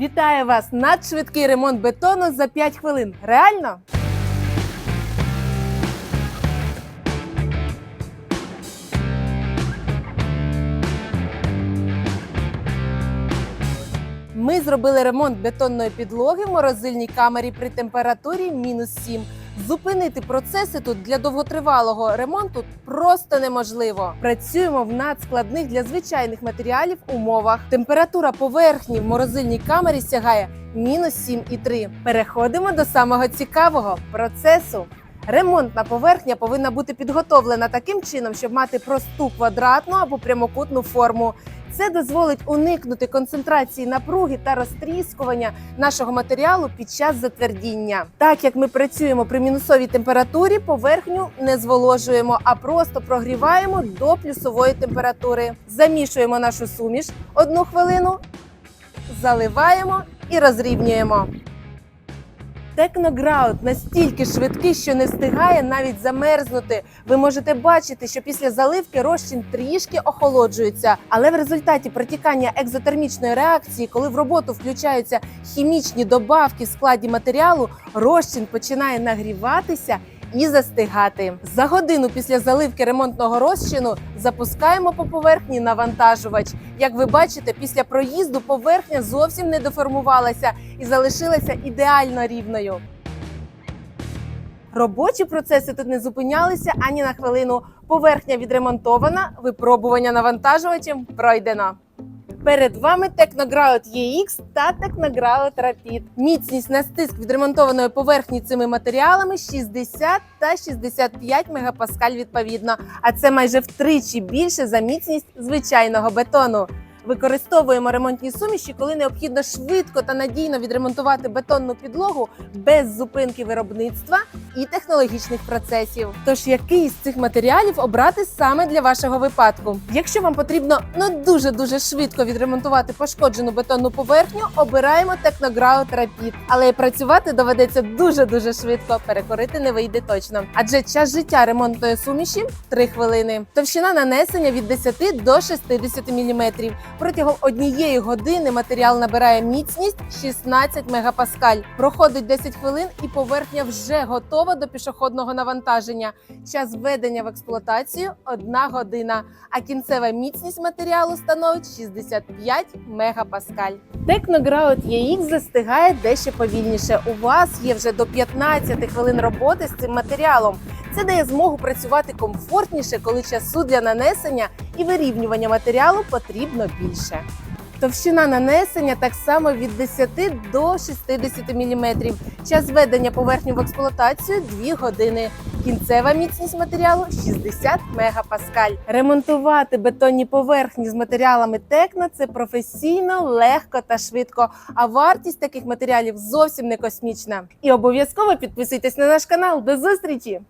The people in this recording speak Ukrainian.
Вітаю вас! Надшвидкий ремонт бетону за 5 хвилин. Реально? Ми зробили ремонт бетонної підлоги в морозильній камері при температурі мінус 7. Зупинити процеси тут для довготривалого ремонту просто неможливо. Працюємо в надскладних для звичайних матеріалів умовах. Температура поверхні в морозильній камері сягає мінус 7,3. Переходимо до самого цікавого процесу. Ремонтна поверхня повинна бути підготовлена таким чином, щоб мати просту квадратну або прямокутну форму. Це дозволить уникнути концентрації напруги та розтріскування нашого матеріалу під час затвердіння. Так як ми працюємо при мінусовій температурі, поверхню не зволожуємо, а просто прогріваємо до плюсової температури. Замішуємо нашу суміш одну хвилину, заливаємо і розрівнюємо. Технограут настільки швидкий, що не встигає навіть замерзнути. Ви можете бачити, що після заливки розчин трішки охолоджується, але в результаті протікання екзотермічної реакції, коли в роботу включаються хімічні добавки в складі матеріалу, розчин починає нагріватися. І застигати за годину після заливки ремонтного розчину запускаємо по поверхні навантажувач. Як ви бачите, після проїзду поверхня зовсім не деформувалася і залишилася ідеально рівною. Робочі процеси тут не зупинялися ані на хвилину. Поверхня відремонтована, випробування навантажувачем пройдено. Перед вами Technogrout EX та Technogrout Rapid. Міцність на стиск відремонтованої поверхні цими матеріалами 60 та 65 мегапаскаль відповідно. А це майже втричі більше за міцність звичайного бетону. Використовуємо ремонтні суміші, коли необхідно швидко та надійно відремонтувати бетонну підлогу без зупинки виробництва і технологічних процесів. Тож який з цих матеріалів обрати саме для вашого випадку? Якщо вам потрібно ну дуже дуже швидко відремонтувати пошкоджену бетонну поверхню, обираємо Technogrout Rapid. Але працювати доведеться дуже дуже швидко. Перекорити не вийде точно. Адже час життя ремонтної суміші 3 хвилини. Товщина нанесення від 10 до 60 мм. Протягом однієї години матеріал набирає міцність 16 мегапаскаль. Проходить 10 хвилин і поверхня вже готова до пішохідного навантаження. Час введення в експлуатацію 1 година, а кінцева міцність матеріалу становить 65 мегапаскаль. Technogrout EX застигає дещо повільніше. У вас є вже до 15 хвилин роботи з цим матеріалом. Це дає змогу працювати комфортніше, коли часу для нанесення і вирівнювання матеріалу потрібно більше. Товщина нанесення так само від 10 до 60 мм. Час введення поверхні в експлуатацію 2 години. Кінцева міцність матеріалу 60 мегапаскаль. Ремонтувати бетонні поверхні з матеріалами Текна це професійно, легко та швидко. А вартість таких матеріалів зовсім не космічна. І обов'язково підписуйтесь на наш канал. До зустрічі!